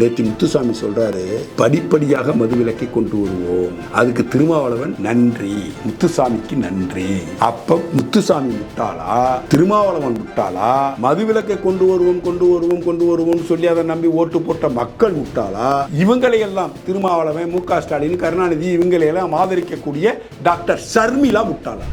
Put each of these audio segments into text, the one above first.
நேற்று முத்துசாமி சொல்றாரு படிப்படியாக மதுவிலக்கை கொண்டு வருவோம். அதுக்கு திருமாவளவன் நன்றி. முத்துசாமிக்கு நன்றி. அப்ப முத்துசாமி முட்டாளா? திருமாவளவன் முட்டாளா? மதுவிலக்கை கொண்டு வருவோம் கொண்டு வருவோம் கொண்டு வருவோம் சொல்லி அதை நம்பி ஓட்டு போட்ட மக்கள் முட்டாளா? இவங்களை எல்லாம் திருமாவளவன் மு க ஸ்டாலின் கருணாநிதி இவங்களை எல்லாம் ஆதரிக்கக்கூடிய டாக்டர் ஷர்மிளா முட்டாளா?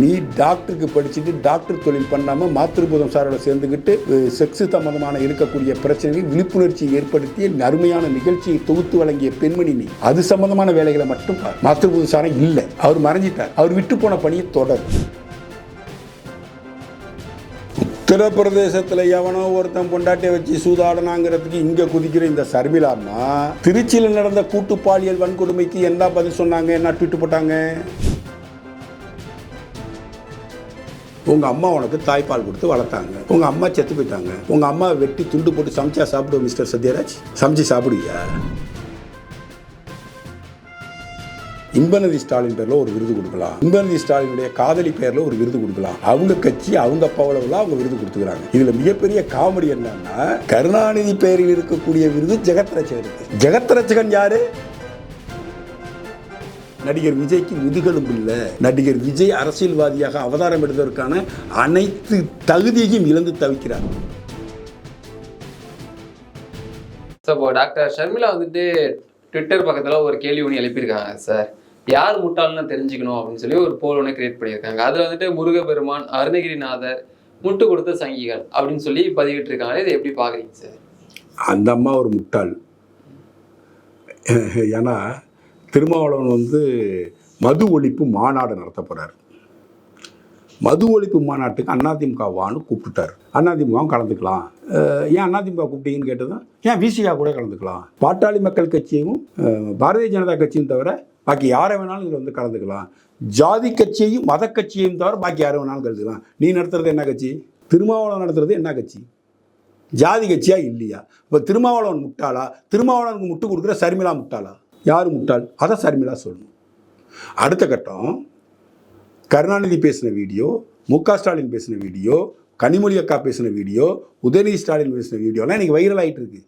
நீ டாக்டருக்கு படிச்சுட்டு டாக்டர் தொழில் பண்ணாமல் மாத்திருபூதம் சாரோட சேர்ந்துக்கிட்டு செக்ஸ் சம்பந்தமான இருக்கக்கூடிய பிரச்சனைகள் விழிப்புணர்ச்சி ஏற்படுத்திய அருமையான நிகழ்ச்சியை தொகுத்து வழங்கிய பெண்மணி நீ. அது சம்பந்தமான வேலைகளை மட்டும் மாத்திருபூதம் சாரை இல்லை. அவர் மறைஞ்சிட்டார். அவர் விட்டு போன பணியை தொடர். உத்தரப்பிரதேசத்தில் எவனோ ஒருத்தன் பொண்டாட்டியை வச்சு சூதாடனாங்கிறதுக்கு இங்கே குதிக்கிற இந்த சர்மிளாம்மா திருச்சியில் நடந்த கூட்டு பாலியல் வன்கொடுமைக்கு என்ன பதில் சொன்னாங்க? என்ன ட்விட்டு போட்டாங்க? உங்கள் அம்மா உனக்கு தாய்ப்பால் கொடுத்து வளர்த்தாங்க. உங்கள் அம்மா செத்து போயிட்டாங்க. உங்கள் அம்மா வெட்டி துண்டு போட்டு சமைச்சா சாப்பிடுவோம் மிஸ்டர் சத்யராஜ்? சமைச்சு சாப்பிடுவியா? இன்பநதி ஸ்டாலின் பேர்ல ஒரு விருது கொடுக்கலாம். இன்பநதி ஸ்டாலினுடைய காதலி பேர்ல ஒரு விருது கொடுக்கலாம். அவங்க கட்சி அவங்க பவளவுல அவங்க விருது கொடுத்துக்கிறாங்க. இதுல மிகப்பெரிய காமெடி என்னன்னா கருணாநிதி பெயரில் இருக்கக்கூடிய விருது ஜெகத் ரச்சகனுக்கு ஜெகத் ரச்சகன் யாரு? நடிகர் விஜய்க்கு முதுகெலும்பு இல்லை. நடிகர் விஜய் அரசியல்வாதியாக அவதாரம் எடுத்ததற்கான அனைத்து தகுதியையும் இழந்து தவிக்கிறார். இப்போ டாக்டர் ஷர்மிளா வந்துட்டு ட்விட்டர் பக்கத்தில் ஒரு கேள்வி ஒன்று எழுப்பியிருக்காங்க சார் யார் முட்டாள்னு தெரிஞ்சுக்கணும் அப்படின்னு சொல்லி ஒரு போல் ஒன்று கிரியேட் பண்ணியிருக்காங்க. அதில் வந்துட்டு முருகபெருமான் அருணகிரிநாதர் முட்டு கொடுத்த சங்கிகள் அப்படின்னு சொல்லி பதிவிட்டிருக்காங்க. இதை எப்படி பார்க்குறீங்க சார் அந்த அம்மா ஒரு முட்டாள். ஏன்னா திருமாவளவன் வந்து மது ஒழிப்பு மாநாடு நடத்த போகிறார் மது ஒழிப்பு மாநாட்டுக்கு அதிமுக வான்னு கூப்பிட்டுட்டார். அதிமுகவும் கலந்துக்கலாம். ஏன் அதிமுக கூப்பிட்டீங்கன்னு கேட்டதும் ஏன் விசிகா கூட கலந்துக்கலாம். பாட்டாளி மக்கள் கட்சியும் பாரதிய ஜனதா கட்சியும் தவிர பாக்கி யாரை வேணாலும் இதில் வந்து கலந்துக்கலாம். ஜாதி கட்சியையும் மத கட்சியையும் தவிர பாக்கி யாரை வேணாலும் கலந்துக்கலாம். நீ நடத்துறது என்ன கட்சி? திருமாவளவன் நடத்துறது என்ன கட்சி? ஜாதி கட்சியா இல்லையா? இப்போ திருமாவளவன் முட்டாளா? திருமாவளவனுக்கு முட்டு கொடுக்குற சர்மிளா முட்டாளா? யார் முட்டாள்? அதை சர்மிளா சொல்லணும். அடுத்த கட்டம் கருணாநிதி பேசின வீடியோ மு க ஸ்டாலின் பேசின வீடியோ கனிமொழி அக்கா பேசின வீடியோ உதயநிதி ஸ்டாலின் பேசின வீடியோலாம் இன்றைக்கி வைரல் ஆகிட்டு இருக்கு.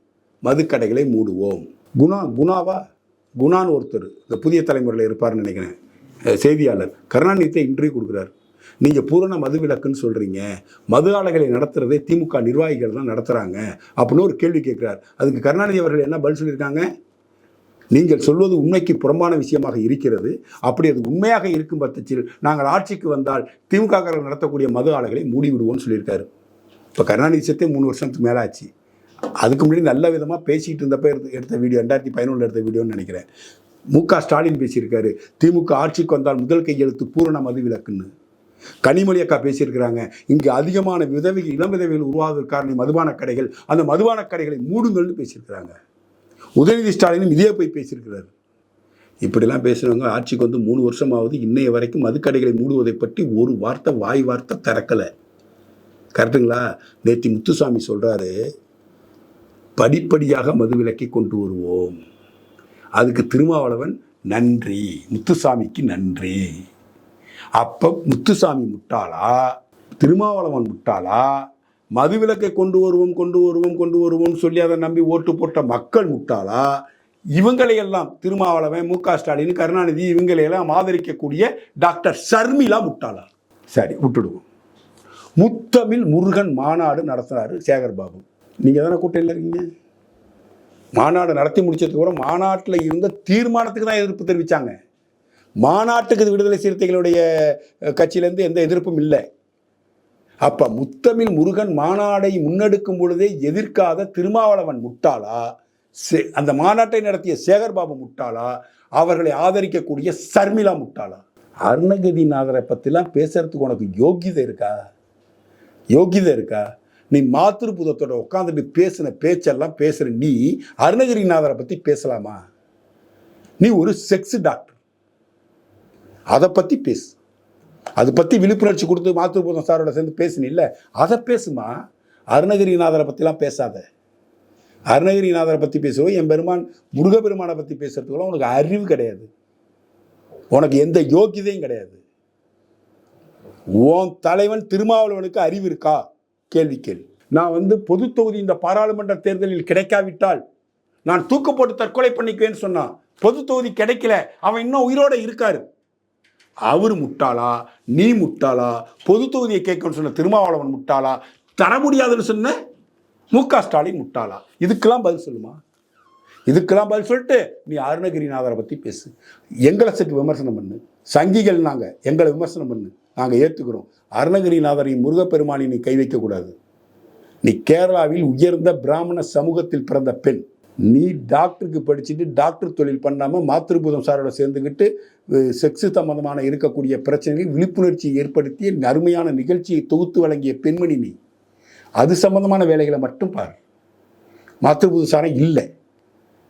மதுக்கடைகளை மூடுவோம். குணா குணாவா? குணான்னு ஒருத்தர் இந்த புதிய தலைமுறையில் இருப்பார்னு நினைக்கிறேன். செய்தியாளர். கருணாநிதியை இன்டர்வியூ கொடுக்குறாரு. நீங்கள் பூரண மது விலக்குன்னு சொல்கிறீங்க மது ஆலைகளை நடத்துகிறதே திமுக நிர்வாகிகள் தான் நடத்துகிறாங்க அப்படின்னு ஒரு கேள்வி கேட்குறாரு அதுக்கு கருணாநிதி அவர்கள் என்ன பதில் சொல்லியிருக்காங்க? நீங்கள் சொல்வது உண்மைக்கு புறம்பான விஷயமாக இருக்கிறது. அப்படி அது உண்மையாக இருக்கும் பட்சத்தில் நாங்கள் ஆட்சிக்கு வந்தால் திமுக நடத்தக்கூடிய மது ஆலைகளை மூடிவிடுவோம்னு சொல்லியிருக்காரு. இப்போ கருணாநிதி சத்தே மூணு வருஷத்துக்கு மேலே ஆச்சு அதுக்கு முன்னாடி நல்ல விதமாக பேசிகிட்டு இருந்தப்போ எடுத்த எடுத்த வீடியோ ரெண்டாயிரத்தி பதினொன்று எடுத்த வீடியோன்னு நினைக்கிறேன். மு க ஸ்டாலின் பேசியிருக்காரு. திமுக ஆட்சிக்கு வந்தால் முதல் கையெழுத்து பூரண மது விலக்குன்னு. கனிமொழி அக்கா பேசியிருக்கிறாங்க. இங்கு அதிகமான விதவைகள் இளம் விதவிகள் உருவாவதற்கு காரணம் மதுபான கடைகள். அந்த மதுபான கடைகளை மூடுங்கள்னு பேசியிருக்கிறாங்க. உதயநிதி ஸ்டாலினும் இதே போய் பேசியிருக்கிறார். இப்படிலாம் பேசுகிறவங்க ஆட்சிக்கு வந்து மூணு வருஷமாவது இன்னைய வரைக்கும் மதுக்கடைகளை மூடுவதை பற்றி ஒரு வார்த்தை வாய் வார்த்தை திறக்கலை. கரெக்டுங்களா நேற்று முத்துசாமி சொல்கிறாரு படிப்படியாக மது விலக்கை கொண்டு வருவோம். அதுக்கு திருமாவளவன் நன்றி முத்துசாமிக்கு நன்றி. அப்போ முத்துசாமி முட்டாளா? திருமாவளவன் முட்டாளா? மதுவிலக்கை கொண்டு வருவோம் கொண்டு வருவோம் கொண்டு வருவோம்னு சொல்லி அதை நம்பி ஓட்டு போட்ட மக்கள் முட்டாளா? இவங்களையெல்லாம் திருமாவளவன் மு க ஸ்டாலின் கருணாநிதி இவங்களையெல்லாம் ஆதரிக்கக்கூடிய டாக்டர் ஷர்மிளா முட்டாளா? சரி விட்டுடுவோம் முத்தமிழ் முருகன் மாநாடு நடத்துகிறாரு சேகர் பாபு. நீங்கள் தானே கூட்டையில் இருக்கீங்க? மாநாடு நடத்தி முடிச்சதுக்கு அப்புறம் மாநாட்டில் இருந்த தீர்மானத்துக்கு தான் எதிர்ப்பு தெரிவித்தாங்க மாநாட்டுக்கு விடுதலை சிறுத்தைகளுடைய கட்சியிலேருந்து எந்த எதிர்ப்பும் இல்லை. அப்ப முத்தமிழ் முருகன் மாநாடை முன்னெடுக்கும் பொழுதே எதிர்க்காத திருமாவளவன் முட்டாளா? சே- அந்த மாநாட்டை நடத்திய சேகர்பாபு முட்டாளா? அவர்களை ஆதரிக்கக்கூடிய சர்மிளா முட்டாளா? அருணகிரிநாதரை பற்றிலாம் பேசுறதுக்கு உனக்கு யோகிதை இருக்கா? யோகிதை இருக்கா? நீ மாத்திருபுதத்தோட உட்காந்துட்டு பேசின பேச்செல்லாம் பேசுற நீ அருணகிரிநாதரை பற்றி பேசலாமா? நீ ஒரு செக்ஸ் டாக்டர் அதை பற்றி பேசு. அதை பற்றி விழிப்புணர்ச்சி கொடுத்து மாத்திருபூதம் சாரோட சேர்ந்து பேசினில்ல அதை பேசுமா? அருணகிரிநாதரை பற்றிலாம் பேசாத. அருணகிரிநாதரை பற்றி பேசுவோம் என் பெருமான் முருகப்பெருமானை பற்றி பேசுறதுக்குலாம் உனக்கு அறிவு கிடையாது. உனக்கு எந்த யோக்கியதையும் கிடையாது. உன் தலைவன் திருமாவளவனுக்கு அறிவு இருக்கா? கேள்வி கேள்வி. நான் வந்து பொது தொகுதி இந்த பாராளுமன்ற தேர்தலில் கிடைக்காவிட்டால் நான் தூக்கு போட்டு தற்கொலை பண்ணிக்குவேன்னு சொன்னான். பொது தொகுதி கிடைக்கல. அவன் இன்னும் உயிரோட இருக்காரு. அவர் முட்டாளா நீ முட்டாளா பொது தொகுதியை கேட்கணும்னு சொன்ன திருமாவளவன் முட்டாளா தர முடியாதுன்னு சொன்ன மு க ஸ்டாலின் முட்டாளா? இதுக்கெல்லாம் பதில் சொல்லுமா? இதுக்கெல்லாம் பதில் சொல்லிட்டு நீ அருணகிரிநாதரை பற்றி பேசு. எங்களை சற்று விமர்சனம் பண்ணு. சங்கிகள் நாங்கள் எங்களை விமர்சனம் பண்ணு. நாங்கள் ஏற்றுக்கிறோம் அருணகிரிநாதரையும் முருகப்பெருமானை நீ கை வைக்கக்கூடாது நீ கேரளாவில் உயர்ந்த பிராமண சமூகத்தில் பிறந்த பெண். நீ டாக்டருக்கு படிச்சுட்டு டாக்டர் தொழில் பண்ணாமல் மாத்திருபூதம் சாரோட சேர்ந்துக்கிட்டு செக்ஸு சம்மந்தமான இருக்கக்கூடிய பிரச்சனைகளை விழிப்புணர்ச்சி ஏற்படுத்திய அருமையான நிகழ்ச்சியை தொகுத்து வழங்கிய பெண்மணி நீ. அது சம்பந்தமான வேலைகளை மட்டும் பார். மாத்திருபூதம் சாரம் இல்லை.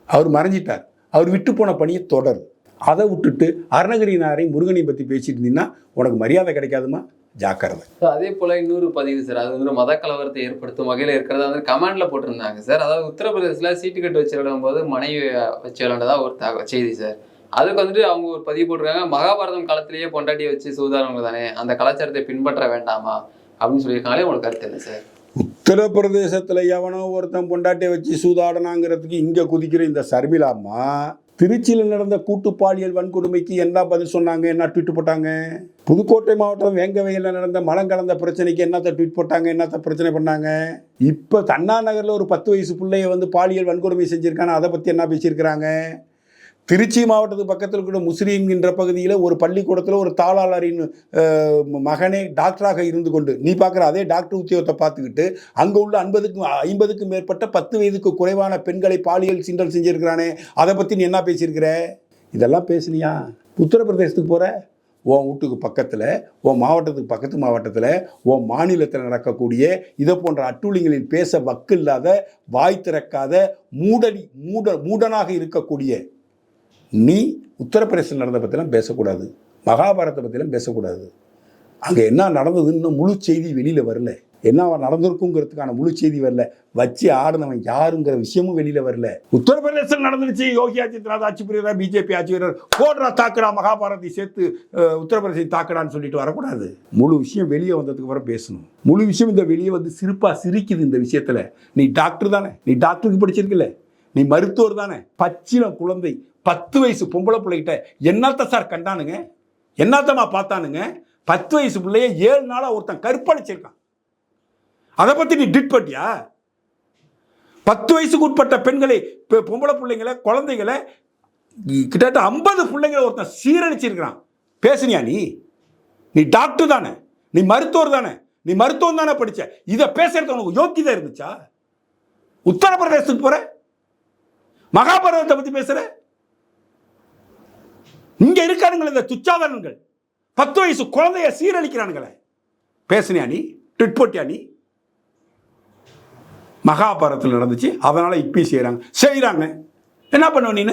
அவர் மறைஞ்சிட்டார். அவர் விட்டு போன பணியை தொடரு. அதை விட்டுட்டு அருணகிரிநாரை முருகனை பற்றி பேசிட்டு இருந்தீங்கன்னா உனக்கு மரியாதை கிடைக்காதுமா? ஜாக்கிரதை. அதே போல இன்னொரு பதிவு சார் அது வந்து மத கலவரத்தை ஏற்படுத்தும் வகையில் இருக்கிறதா. வந்து கமெண்ட்ல போட்டிருந்தாங்க சார் அதாவது உத்தரப்பிரதேசல சீட்டு கட்டு வச்சு விளையாடும் போது மனைவி வச்சு விளையாண்டதா ஒரு செய்தி சார் அதுக்கு வந்துட்டு அவங்க ஒரு பதிவு போட்டிருக்காங்க. மகாபாரதம் காலத்திலேயே பொண்டாட்டியை வச்சு சூதானவங்க தானே அந்த கலாச்சாரத்தை பின்பற்ற வேண்டாமா? அப்படின்னு சொல்லியிருக்காங்களே உங்களுக்கு கருத்து என்ன சார் உத்தரப்பிரதேசத்தில் எவனோ ஒருத்தன் பொண்டாட்டியை வச்சு சூதாடனாங்கிறதுக்கு இங்கே குதிக்கிற இந்த சர்மிளாம்மா திருச்சியில் நடந்த கூட்டு பாலியல் வன்கொடுமைக்கு என்ன பதில் சொன்னாங்க? என்ன ட்வீட் போட்டாங்க? புதுக்கோட்டை மாவட்டம் வேங்கவையில் நடந்த மலம் கலந்த பிரச்சனைக்கு என்னத்த ட்வீட் போட்டாங்க? என்னத்த பிரச்சனை பண்ணாங்க? இப்போ தன்னா நகரில் ஒரு பத்து வயசு பிள்ளைய வந்து பாலியல் வன்கொடுமை செஞ்சுருக்காங்க அதை பற்றி என்ன பேசியிருக்கிறாங்க? திருச்சி மாவட்டத்துக்கு பக்கத்தில் இருக்கிற முஸ்லீம் என்ற பகுதியில் ஒரு பள்ளிக்கூடத்தில் ஒரு தாளாளரின் மகனே டாக்டராக இருந்து கொண்டு நீ பார்க்குற அதே டாக்டர் உத்தியோகத்தை பார்த்துக்கிட்டு அங்கே உள்ள ஐம்பதுக்கும் ஐம்பதுக்கும் மேற்பட்ட பத்து வயதுக்கு குறைவான பெண்களை பாலியல் சிண்டல் செஞ்சுருக்கிறானே அதை பற்றி நீ என்ன பேசியிருக்கிற? இதெல்லாம் பேசுனியா? உத்தரப்பிரதேசத்துக்கு போகிற உன் வீட்டுக்கு பக்கத்தில் உன் மாவட்டத்துக்கு பக்கத்து மாவட்டத்தில் உன் மாநிலத்தில் நடக்கக்கூடிய இதை போன்ற அட்டூழியங்களில் பேச வக்கு இல்லாத வாய் திறக்காத மூடடி மூட மூடனாக இருக்கக்கூடிய நீ உத்தரப்பிரதேசம் நடந்த பற்றிலாம் பேசக்கூடாது. மகாபாரத்தை பற்றிலாம் பேசக்கூடாது. அங்கே என்ன நடந்ததுன்னு இன்னும் முழு செய்தி வெளியில் வரல. என்ன நடந்திருக்குங்கிறதுக்கான முழு செய்தி வரல. வச்சு ஆடினவன் யாருங்கிற விஷயமும் வெளியில் வரல. உத்தரப்பிரதேசம் நடந்துருச்சு. யோகி ஆதித்யநாத் ஆட்சி புரியறா பிஜேபி ஆட்சி வீரர் போடுறா தாக்குடா மகாபாரதி சேர்த்து உத்தரப்பிரதேசம் தாக்குடான்னு சொல்லிட்டு வரக்கூடாது. முழு விஷயம் வெளியே வந்ததுக்கு அப்புறம் பேசணும். முழு விஷயம் இந்த வெளியே வந்து சிரிப்பா சிரிக்குது இந்த விஷயத்தில். நீ டாக்டர் தானே? நீ டாக்டருக்கு படிச்சிருக்கல. நீ மருத்துவர் தானே? பச்சின குழந்தை. பத்து வயசு பொம்பளை பிள்ளைகிட்ட என்னத்த சார் கண்டானுங்க? என்னத்தமா பார்த்தானுங்க? பத்து வயசு பிள்ளைய ஏழு நாளாக ஒருத்தன் கற்பழிச்சிருக்கான். அதை பற்றி நீ டிட் பண்ணியா பத்து வயசுக்கு உட்பட்ட பெண்களை பொம்பளை பிள்ளைங்களை குழந்தைகளை கிட்டத்தட்ட ஐம்பது பிள்ளைங்களை ஒருத்தன் சீரழிச்சிருக்கிறான். பேசுனியா நீ? நீ டாக்டர் தானே? நீ மருத்துவர் தானே? நீ மருத்துவம் தானே படித்த இதை பேசுறது உனக்கு யோக்கியதை இருந்துச்சா? உத்தரப்பிரதேசத்துக்கு போகிற மகாபாரதத்தை பற்றி பேசுகிறேன் இங்க இருக்கானுங்களே இந்த துச்சாதனங்கள். பத்து வயசு குழந்தைய சீரழிக்கிறானுங்களே. பேசினியா நீ? ட்விட் போட்டியா நீ? மகாபாரதத்தில் நடந்துச்சு அதனால இப்பயும் செய்கிறாங்க செய்கிறாங்க என்ன பண்ணுவ நீ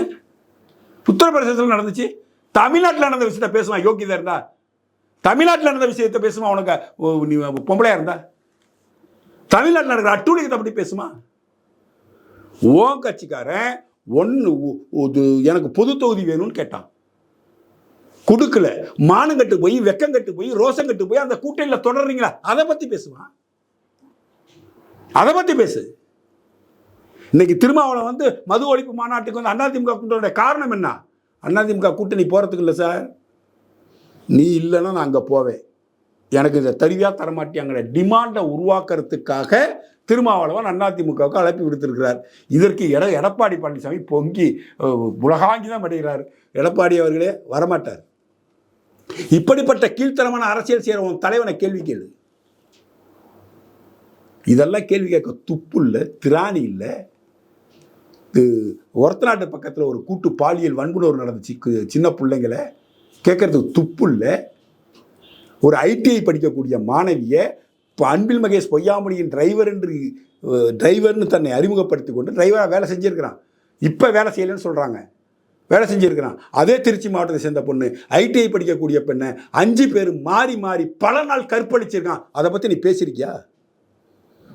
உத்தரப்பிரதேசத்தில் நடந்துச்சு. தமிழ்நாட்டில் நடந்த விஷயத்த பேசுவான் யோகிதா இருந்தா? தமிழ்நாட்டில் நடந்த விஷயத்தை பேசுமா? உனக்கு நீ பொம்பளையா இருந்தா? தமிழ்நாட்டில் நடக்கிற அட்டூழியத்தை பற்றி பேசுமா? ஓ கட்சிக்காரன் ஒன்று எனக்கு பொது தொகுதி வேணும்னு கேட்டான். கொடுக்கல. மானங்கட்டு போய் வெக்கங்கட்டு போய் ரோசங்கட்டு போய் அந்த கூட்டணியில் தொடர்றீங்களா? அதை பற்றி பேசுவான் அதை பற்றி பேசு. இன்னைக்கு திருமாவளம் வந்து மது ஒழிப்பு மாநாட்டுக்கு வந்து அதிமுக கூட்டணியோட காரணம் என்ன? அதிமுக கூட்டணி போகிறதுக்கு இல்லை சார். நீ இல்லைன்னா நான் அங்கே போவேன். எனக்கு இதை தருவியாக தரமாட்டியாங்கிற டிமாண்டை உருவாக்குறதுக்காக திருமாவளவன் அதிமுகவுக்கு அழைப்பு விடுத்திருக்கிறார். இதற்கு எட எடப்பாடி பழனிசாமி பொங்கி உலகாங்கி தான் அடைகிறார் எடப்பாடி அவர்களே வரமாட்டார். இப்படிப்பட்ட கீழ்த்தரமான அரசியல் செய்கிற உன் தலைவனை கேள்வி கேளு. இதெல்லாம் கேள்வி கேட்க துப்பு இல்லை திராணி இல்லை. ஒருத்த நாட்டு பக்கத்தில் ஒரு கூட்டு பாலியல் வன்புணர்வு நடந்துச்சு சின்ன பிள்ளைங்களை. கேட்கறதுக்கு துப்பு இல்லை. ஒரு ஐடிஐ படிக்கக்கூடிய மாணவியை இப்போ அன்பில் மகேஷ் பொய்யாமொழியின் டிரைவர் என்று டிரைவர்னு தன்னை அறிமுகப்படுத்தி கொண்டு டிரைவராக வேலை செஞ்சிருக்கிறான். இப்போ வேலை செய்யலைன்னு சொல்கிறாங்க வேலை செஞ்சுருக்கிறான். அதே திருச்சி மாவட்டத்தை சேர்ந்த பொண்ணு ஐடிஐ படிக்கக்கூடிய பெண்ணை அஞ்சு பேர் மாறி மாறி பல நாள் கற்பழிச்சிருக்கான். அதை பற்றி நீ பேசியிருக்கியா?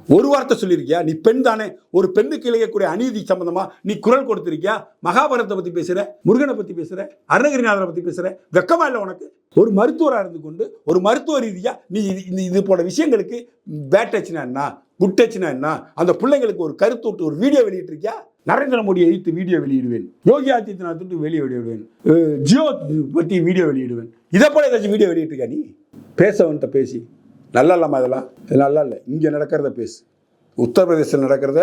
ஒரு வார்த்தை சொல்லியிருக்கியா? நீ பெண் தானே ஒரு பெண்ணுக்கு இழையக்கூடிய அநீதி சம்பந்தமா நீ குரல் கொடுத்திருக்கியா? மகாபாரதத்தை பற்றி பேசுகிற முருகனை பற்றி பேசுகிற அருணகிரிநாதரை பற்றி பேசுகிற வெக்கமா இல்லை உனக்கு? ஒரு மருத்துவராக இருந்து கொண்டு ஒரு மருத்துவ ரீதியா நீ இது- இது போல விஷயங்களுக்கு பேட் டச்னா என்ன? குட் டச்னா என்ன? அந்த பிள்ளைங்களுக்கு ஒரு கருத்தூட்டு ஒரு வீடியோ வெளியிட்டிருக்கியா? நரேந்திர மோடியை எதிர்த்து வீடியோ வெளியிடுவேன். யோகி ஆதித்யநாத் வெளியே வெளியிடுவேன். ஜியோ பற்றி வீடியோ வெளியிடுவேன். இதை போல ஏதாச்சும் வீடியோ வெளியிட்டிருக்கா நீ? பேசவன்ட்ட பேசி. நல்லா இல்லாமல் அதெல்லாம் இது நல்லா இல்லை. இங்கே நடக்கிறத பேசு. உத்தரப்பிரதேசத்தில் நடக்கிறத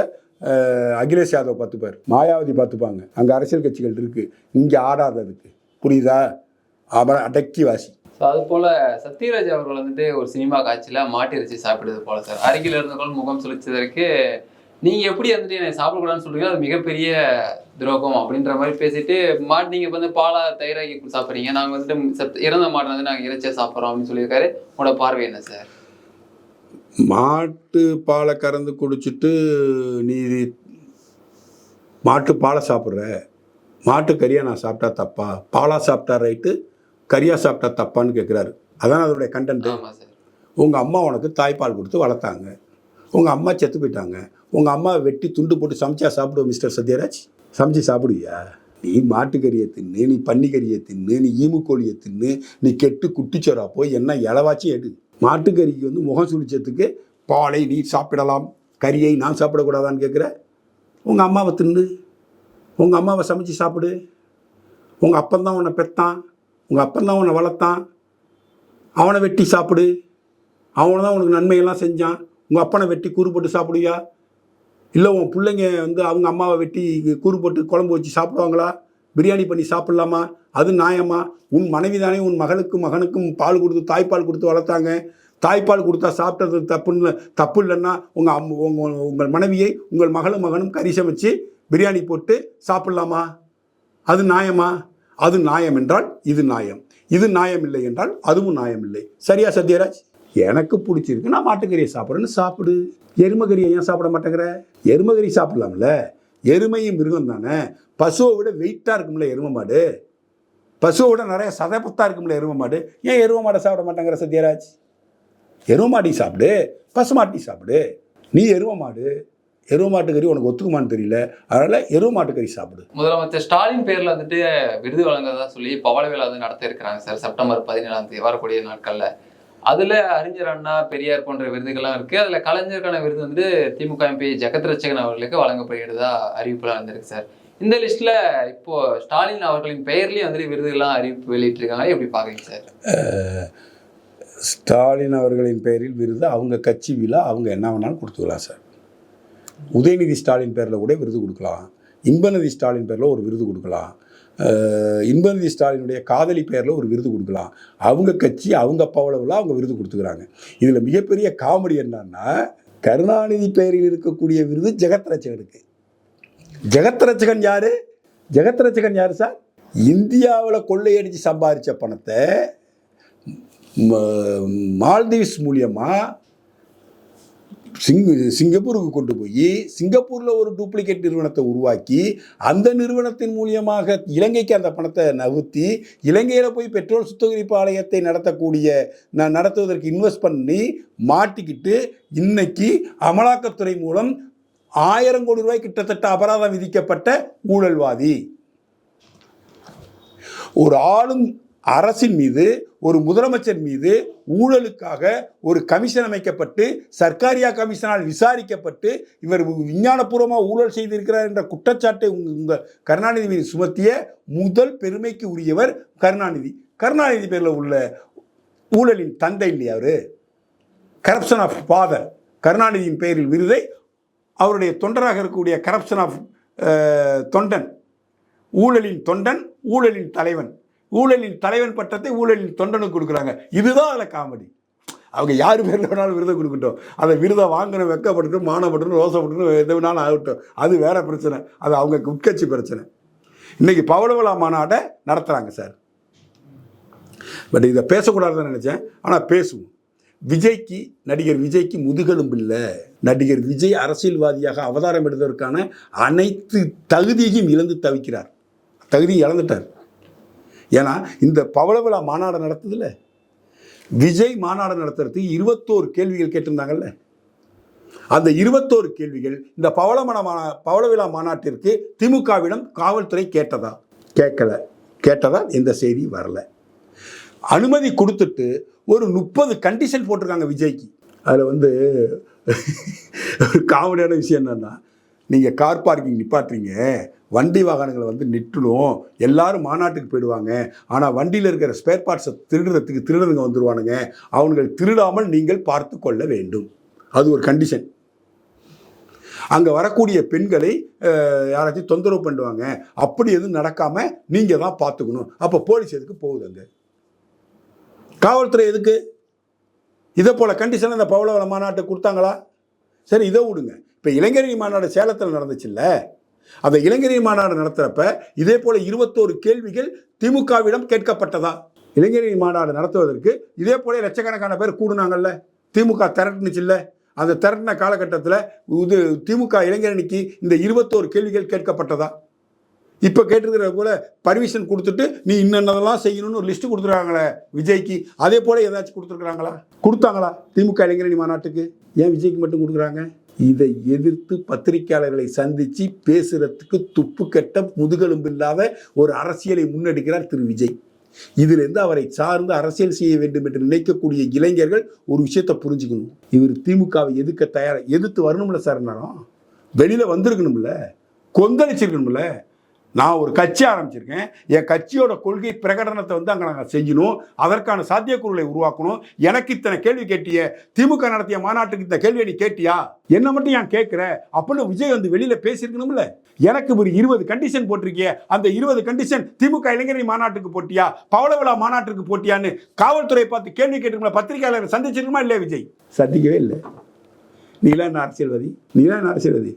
அகிலேஷ் யாதவ் பார்த்துப்பார். மாயாவதி பார்த்துப்பாங்க. அங்கே அரசியல் கட்சிகள் இருக்குது இங்கே ஆடாததுக்கு புரியுதா? அப்புறம் அடக்கி வாசி. ஸோ அது போல சத்யராஜ் அவர்கள் வந்துட்டு ஒரு சினிமா காட்சியில் மாட்டு இறைச்சி சாப்பிடுறது போல சார். அருகில் இருந்தவர்கள் முகம் சுழிச்சதற்கு நீங்க எப்படி வந்துட்டு என்னை சாப்பிடக்கூடாதுன்னு சொல்றீங்க அது மிகப்பெரிய துரோகம் அப்படின்ற மாதிரி பேசிட்டு மாட்டு நீங்க வந்து பாலா தயிராகி சாப்பிட்றீங்க. நாங்க வந்துட்டு சத் இறந்த மாட்டை வந்து நாங்க இறைச்சியா சாப்பிட்றோம் அப்படின்னு சொல்லியிருக்காரு. உங்களோட பார்வை என்ன சார்? மாட்டு பாலை கறந்து குடிச்சிட்டு நீ மாட்டு பாலை சாப்பிட்ற. மாட்டு கறியை நான் சாப்பிட்டா தப்பா? பாலா சாப்பிட்டா ரைட்டு கறியா சாப்பிட்டா தப்பான்னு கேட்குறாரு அதான் அதோடைய கண்டென்ட் உங்கள் அம்மா உனக்கு தாய்ப்பால் கொடுத்து வளர்த்தாங்க. உங்கள் அம்மா செத்து போயிட்டாங்க. உங்கள் அம்மா வெட்டி துண்டு போட்டு சமைச்சா சாப்பிடுவோம் மிஸ்டர் சத்யராஜ். சமைச்சு சாப்பிடுவியா? நீ மாட்டுக்கறியை தின்னு நீ பன்னிக்கறியை தின்னு நீ ஈமுக்கோழியை தின்னு நீ கெட்டு குட்டிச்சோரா போய் என்ன இளவாச்சும் எடு. மாட்டுக்கறிக்கு வந்து முகம் சுழிச்சதுக்கு பாலை நீ சாப்பிடலாம். கறியை நான் சாப்பிடக்கூடாதான்னு கேட்குற உங்கள் அம்மாவை தின்னு. உங்கள் அம்மாவை சமைச்சு சாப்பிடு. உங்கள் அப்பந்தான் உன்னை பெத்தான். உங்கள் அப்பந்தான் உன்னை வளர்த்தான். அவனை வெட்டி சாப்பிடு. அவனை தான் உனக்கு நன்மையெல்லாம் செஞ்சான். உங்கள் அப்பனை வெட்டி கூறு போட்டு சாப்பிடுவியா? இல்லை உன் பிள்ளைங்க வந்து அவங்க அம்மாவை வெட்டி கூறு போட்டு குழம்பு வச்சு சாப்பிடுவாங்களா? பிரியாணி பண்ணி சாப்பிட்லாமா? அது நியாயமா? உன் மனைவி தானே உன் மகளுக்கும் மகனுக்கும் பால் கொடுத்து தாய்ப்பால் கொடுத்து வளர்த்தாங்க. தாய்ப்பால் கொடுத்தா சாப்பிட்டது தப்புன்னு தப்பு இல்லைன்னா உங்கள் அம் உங்கள் உங்கள் மனைவியை உங்கள் மகளும் மகனும் கறி சமைச்சு பிரியாணி போட்டு சாப்பிட்லாமா? அது நியாயமா? அது நியாயம் என்றால் இது நியாயம். இது நியாயம் இல்லை என்றால் அதுவும் நியாயம் இல்லை. சரியா சத்யராஜ்? எனக்கு பிடிச்சிருக்கு. நான் மாட்டுக்கறியை சாப்பிட்றேன்னு சாப்பிடு. எருமக்கறியை ஏன் சாப்பிட மாட்டேங்கிற? எருமக்கறி சாப்பிட்லாம்ல. எருமையும் மிருகம் தானே. பசுவை விட வெயிட்டாக இருக்கும்ல எரும மாடு. பசுவை விட நிறைய சதப்பத்தாக இருக்கும்ல எரும மாடு. ஏன் எரும மாடை சாப்பிட மாட்டேங்கிற சத்யராஜ்? எரும மாடி சாப்பிடு. பசு மாட்டி சாப்பிடு. நீ எரும மாடு. எரும மாட்டுக்கறி உனக்கு ஒத்துக்குமான்னு தெரியல. அதனால் எரும மாட்டுக்கறி சாப்பிடு. முதலமைச்சர் ஸ்டாலின் பேர்ல வந்துட்டு விருது வழங்குறதா சொல்லி பவள விழா வந்து நடத்த இருக்கிறாங்க சார். செப்டம்பர் பதினேழாம் தேதி வரக்கூடிய நாட்கள்ல. அதுல அறிஞர் அண்ணா பெரியார் போன்ற விருதுகள்லாம் இருக்கு. அதுல கலைஞருக்கான விருது வந்து திமுக எம்பி ஜெகத் ரட்சகன் அவர்களுக்கு வழங்கப்படுகிறதா அறிவிப்புலாம் வந்திருக்கு சார். இந்த லிஸ்ட்ல இப்போ ஸ்டாலின் அவர்களின் பெயர்லயும் வந்துட்டு விருதுகள்லாம் அறிவிப்பு வெளியிட்டிருக்காங்க. எப்படி பாக்குறீங்க சார்? ஸ்டாலின் அவர்களின் பெயரில் விருது அவங்க கட்சி விழா அவங்க என்ன வேணாலும் கொடுத்துக்கலாம் சார். உதயநிதி ஸ்டாலின் பேரில் கூட விருது கொடுக்கலாம். இன்பநிதி ஸ்டாலின் பேரில் ஒரு விருது கொடுக்கலாம். இன்பநிதி ஸ்டாலினுடைய காதலி பெயரில் ஒரு விருது கொடுக்கலாம். அவங்க கட்சி அவங்க பவளவில் அவங்க விருது கொடுத்துக்கிறாங்க. இதில் மிகப்பெரிய காமெடி என்னன்னா கருணாநிதி பெயரில் இருக்கக்கூடிய விருது ஜெகத் ரட்சகனுக்கு ஜெகத் ஜெகத்ரட்சகன் யார்? ஜெகத் ரச்சகன் யாரு சார்? இந்தியாவில் கொள்ளையடித்து சம்பாதிச்ச பணத்தை மால்தீவ்ஸ் மூலியமாக சிங் சிங்கப்பூருக்கு கொண்டு போய் சிங்கப்பூரில் ஒரு டூப்ளிகேட் நிறுவனத்தை உருவாக்கி அந்த நிறுவனத்தின் மூலியமாக இலங்கைக்கு அந்த பணத்தை நகுத்தி இலங்கையில் போய் பெட்ரோல் சுத்திகரிப்பு ஆலயத்தை நடத்தக்கூடிய நான் நடத்துவதற்கு இன்வெஸ்ட் பண்ணி மாட்டிக்கிட்டு இன்னைக்கு அமலாக்கத்துறை மூலம் ஆயிரம் கோடி ரூபாய் கிட்டத்தட்ட அபராதம் விதிக்கப்பட்ட ஊழல்வாதி. ஒரு ஆளும் அரசின் மீது ஒரு முதலமைச்சர் மீது ஊழலுக்காக ஒரு கமிஷன் அமைக்கப்பட்டு சர்க்காரியா கமிஷனால் விசாரிக்கப்பட்டு இவர் விஞ்ஞானபூர்வமாக ஊழல் செய்திருக்கிறார் என்ற குற்றச்சாட்டை உங்கள் கருணாநிதி மீது சுமத்திய முதல் பெருமைக்கு உரியவர் கருணாநிதி. கருணாநிதி பேரில் உள்ள ஊழலின் தந்தை இல்லையா அவர்? கரப்ஷன் ஆஃப் ஃபாதர் கருணாநிதியின் பெயரில் விருதை அவருடைய தொண்டராக இருக்கக்கூடிய கரப்ஷன் ஆஃப் தொண்டன். ஊழலின் தொண்டன் ஊழலின் தலைவன். ஊழலின் தலைவன் பட்டத்தை ஊழலின் தொண்டனுக்கு கொடுக்குறாங்க. இதுதான் அதில் காமெடி. அவங்க யார் பேரில் வேணாலும் விருதை கொடுக்கட்டும். அதை விருதை வாங்கின வெக்கப்பட்டுட்டும் மானப்பட்டுட்டும் ரோசப்பட்டுட்டும் எது வேணாலும் ஆகட்டும். அது வேற பிரச்சனை. அது அவங்க உட்கட்சி பிரச்சனை. இன்னைக்கு பவளவலா மாநாட்டை நடத்துகிறாங்க சார். பட் இதை பேசக்கூடாதுன்னு நினச்சேன். ஆனால் பேசுவோம். விஜய்க்கு நடிகர் விஜய்க்கு முதுகெலும்பு இல்லை. நடிகர் விஜய் அரசியல்வாதியாக அவதாரம் எடுத்ததற்கான அனைத்து தகுதியையும் இழந்து தவிக்கிறார். தகுதியை இழந்துட்டார். ஏன்னா இந்த பவளவிழா மாநாடு நடத்துதுல விஜய் மாநாடு நடத்துறதுக்கு இருபத்தோரு கேள்விகள் கேட்டிருந்தாங்கல்ல? அந்த இருபத்தோரு கேள்விகள் இந்த பவளமன மாநா பவள விழா மாநாட்டிற்கு திமுகவிடம் காவல்துறை கேட்டதா? கேட்கல. கேட்டதா எந்த செய்தி வரல. அனுமதி கொடுத்துட்டு ஒரு முப்பது கண்டிஷன் போட்டிருக்காங்க விஜய்க்கு. அதில் வந்து ஒரு காமெடியான விஷயம் என்னன்னா நீங்கள் கார் பார்க்கிங் நிப்பாட்டுறீங்க வண்டி வாகனங்களை வந்து நிட்டுடும் எல்லாரும் மாநாட்டுக்கு போயிடுவாங்க. ஆனால் வண்டியில் இருக்கிற ஸ்பேர் பார்ட்ஸை திருடுறதுக்கு திருடனுங்க வந்துடுவானுங்க அவன்கள் திருடாமல் நீங்கள் பார்த்து கொள்ள வேண்டும். அது ஒரு கண்டிஷன் அங்கே வரக்கூடிய பெண்களை யாராச்சும் தொந்தரவு பண்ணுவாங்க. அப்படி எதுவும் நடக்காமல் நீங்கள் தான் பார்த்துக்கணும். அப்போ போலீஸ் எதுக்கு போகுது அங்கே? காவல்துறை எதுக்கு? இதை போல் கண்டிஷன் அந்த பவளவள மாநாட்டை கொடுத்தாங்களா? சரி இதை விடுங்க. இப்போ இளைஞரணி மாநாடு சேலத்தில் நடந்துச்சுல்ல? அந்த இளைஞரணி மாநாடு நடத்துகிறப்ப இதே போல் இருபத்தோரு கேள்விகள் திமுகவிடம் கேட்கப்பட்டதா? இளைஞரணி மாநாடு நடத்துவதற்கு இதே போல லட்சக்கணக்கான பேர் கூடுனாங்கல்ல? திமுக திரட்டுனுச்சுல்ல? அந்த திரட்டின காலகட்டத்தில் இது திமுக இளைஞரணிக்கு இந்த இருபத்தோரு கேள்விகள் கேட்கப்பட்டதா? இப்போ கேட்டிருக்கிற போல பர்மிஷன் கொடுத்துட்டு நீ இன்னென்னதெல்லாம் செய்யணும்னு ஒரு லிஸ்ட்டு கொடுத்துருக்காங்களே விஜய்க்கு. அதே போல் ஏதாச்சும் கொடுத்துருக்குறாங்களா? கொடுத்தாங்களா திமுக இளைஞரணி மாநாட்டுக்கு? ஏன் விஜய்க்கு மட்டும் கொடுக்குறாங்க? இதை எதிர்த்து பத்திரிகையாளர்களை சந்தித்து பேசுகிறதுக்கு துப்புக்கட்ட முதுகெலும்பு இல்லாத ஒரு அரசியலை முன்னெடுக்கிறார் திரு விஜய். இதிலிருந்து அவரை சார்ந்து அரசியல் செய்ய வேண்டும் என்று நினைக்கக்கூடிய இளைஞர்கள் ஒரு விஷயத்தை புரிஞ்சுக்கணும். இவர் திமுகவை எதிர்க்க தயார்? எதிர்த்து வரணும்ல சார் நேரம் வெளியில் வந்திருக்கணும்ல? கொந்தளிச்சிருக்கணும்ல? நான் ஒரு கட்சி ஆரம்பிச்சிருக்கேன். என் கட்சியோட கொள்கை பிரகடனத்தை வந்து அங்கே நாங்கள் செஞ்சணும் அதற்கான சாத்தியக்கூறுகளை உருவாக்கணும். எனக்கு இத்தனை கேள்வி கேட்டிய. திமுக நடத்திய மாநாட்டுக்கு இந்த கேள்வியை நீ கேட்டியா? என்ன மட்டும் ஏன் கேட்குற? அப்படின்னு விஜய் வந்து வெளியில் பேசியிருக்கணும்ல. எனக்கு ஒரு இருபது கண்டிஷன் போட்டிருக்கிய. அந்த இருபது கண்டிஷன் திமுக இளைஞரணி மாநாட்டுக்கு போட்டியா? பவளவிழா மாநாட்டுக்கு போட்டியான்னு காவல்துறை பார்த்து கேள்வி கேட்டிருக்கோம்ல. பத்திரிகையாளர் சந்திச்சிருக்குமா இல்லையா விஜய்? சந்திக்கவே இல்லை. நீலாம் என்ன அரசியல்வாதி? நீலாம் என்ன அரசியல்வாதி?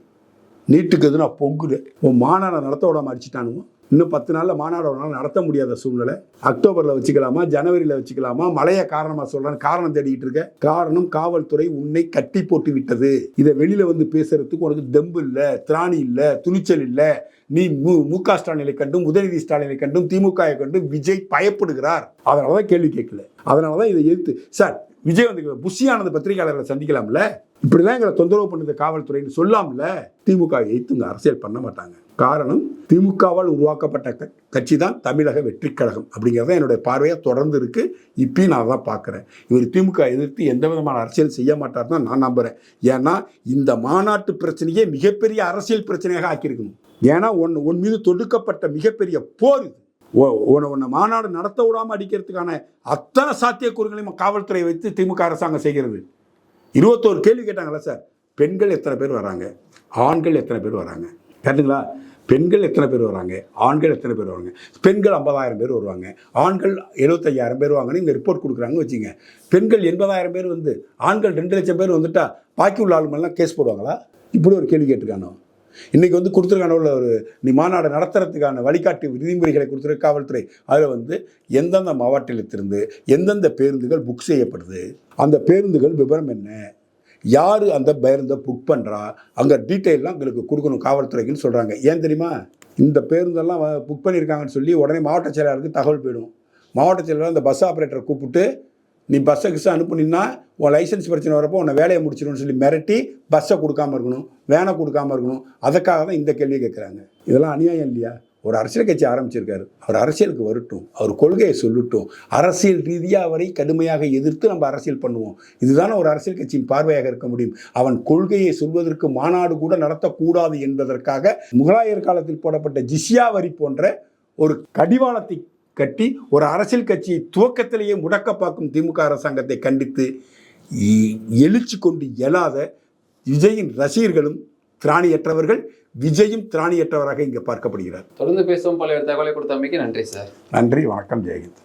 நீட்டுக்கு எதுனா பொங்குது. உன் மாநாடு நடத்த விடாம அடிச்சிட்டானுங்க. இன்னும் பத்து நாளில் மாநாடு ஒரு நாள் நடத்த முடியாத சூழ்நிலை. அக்டோபரில் வச்சுக்கலாமா ஜனவரியில் வச்சுக்கலாமா மழையை காரணமாக சொல்கிறேன் காரணம் தேடிக்கிட்டு இருக்க. காரணம் காவல்துறை உன்னை கட்டி போட்டு விட்டது. இதை வெளியில் வந்து பேசுறதுக்கு உனக்கு தெம்பு இல்லை திராணி இல்லை துணிச்சல் இல்லை. நீ மு மு க ஸ்டாலினை கண்டும் உதயநிதி ஸ்டாலினை கண்டும் திமுகவை கண்டும் விஜய் பயப்படுகிறார். அதனால தான் கேள்வி கேட்கல. அதனால தான் இதை எதிர்த்து சார் விஜய் வந்து புஷியானது பத்திரிகையாளர்களை சந்திக்கலாம்ல? இப்படிலாம் எங்களை தொந்தரவு பண்ணுது காவல்துறைன்னு சொல்லாம்ல திமுக எய்த்துங்க அரசியல் பண்ண மாட்டாங்க. காரணம் திமுகவால் உருவாக்கப்பட்ட க- கட்சி தான் தமிழக வெற்றி கழகம் அப்படிங்கிறத என்னுடைய பார்வையாக தொடர்ந்து இருக்கு. இப்பயும் நான் தான் பார்க்குறேன் இவர் திமுக எதிர்த்து எந்த விதமான அரசியல் செய்ய மாட்டார் தான் நான் நம்புகிறேன் ஏன்னா இந்த மாநாட்டு பிரச்சனையே மிகப்பெரிய அரசியல் பிரச்சனையாக ஆக்கியிருக்கணும் ஏன்னா ஒன்று உன் மீது தொடுக்கப்பட்ட மிகப்பெரிய போர் இது. உ- உன்னை மாநாடு நடத்த விடாமல் அடிக்கிறதுக்கான அத்தனை சாத்தியக்கூறுகளையும் காவல்துறை வைத்து திமுக அரசாங்கம் செய்கிறது. இருபத்தோரு கேள்வி கேட்டாங்களா சார்? பெண்கள் எத்தனை பேர் வராங்க? ஆண்கள் எத்தனை பேர் வராங்க? கேட்டுங்களா பெண்கள் எத்தனை பேர் வராங்க? ஆண்கள் எத்தனை பேர் வராங்க பெண்கள் ஐம்பதாயிரம் பேர் வருவாங்க. ஆண்கள் எழுபத்தையாயிரம் பேர் வாங்கன்னு இங்கே ரிப்போர்ட் கொடுக்குறாங்கன்னு வச்சுங்க பெண்கள் எண்பதாயிரம் பேர் வந்து ஆண்கள் ரெண்டு லட்சம் பேர் வந்துட்டா பாக்கி உள்ள ஆளுமெல்லாம் கேஸ் போடுவாங்களா? இப்படி ஒரு கேள்வி கேட்டிருக்கானோ? இன்றைக்கி வந்து கொடுத்துருக்கான உள்ள ஒரு நீ மாநாடு நடத்துறதுக்கான வழிகாட்டு விதிமுறைகளை கொடுத்துருக்க காவல்துறை. அதில் வந்து எந்தெந்த மாவட்டத்திலிருந்து எந்தெந்த பேருந்துகள் புக் செய்யப்படுது அந்த பேருந்துகள் விவரம் என்ன யார் அந்த பேருந்தை புக் பண்ணுறா அங்கே டீட்டெயிலாம் எங்களுக்கு கொடுக்கணும் காவல்துறைக்குன்னு சொல்கிறாங்க ஏன் தெரியுமா? இந்த பேருந்தெல்லாம் புக் பண்ணியிருக்காங்கன்னு சொல்லி உடனே மாவட்ட செயலாளருக்கு தகவல் போயிடும். மாவட்ட செயலாளர் அந்த பஸ் ஆப்ரேட்டரை கூப்பிட்டு நீ பஸ்ஸை கிஸ்ஸை அனுப்புனீன்னா உன் லைசன்ஸ் பிரச்சனை வரப்போ உன்னை வேலையை முடிச்சிடும்னு சொல்லி மிரட்டி பஸ்ஸை கொடுக்காம இருக்கணும் வேனை கொடுக்காம இருக்கணும். அதுக்காக தான் இந்த கேள்வி கேட்குறாங்க. இதெல்லாம் அநியாயம் இல்லையா? ஒரு அரசியல் கட்சி ஆரம்பிச்சிருக்காரு. அவர் அரசியலுக்கு வரட்டும். அவர் கொள்கையை சொல்லட்டும். அரசியல் ரீதியாக அவரை கடுமையாக எதிர்த்து நம்ம அரசியல் பண்ணுவோம். இதுதானே ஒரு அரசியல் கட்சியின் பார்வையாக இருக்க முடியும். அவன் கொள்கையை சொல்வதற்கு மாநாடு கூட நடத்தக்கூடாது என்பதற்காக முகலாயர் காலத்தில் போடப்பட்ட ஜிஸ்யா வரி போன்ற ஒரு கடிவாளத்தை கட்டி ஒரு அரசியல் கட்சியை துவக்கத்திலேயே முடக்க பார்க்கும் திமுக அரசாங்கத்தை கண்டித்து எழுச்சி கொண்டு எழாத விஜயின் ரசிகர்களும் திராணியற்றவர்கள் விஜயும் திராணியற்றவராக இங்கே பார்க்கப்படுகிறார். தொடர்ந்து பேசுவோம் பல்வேறு தகவலை கொடுத்தமைக்கு நன்றி சார். நன்றி வணக்கம் ஜெயஹிந்த்.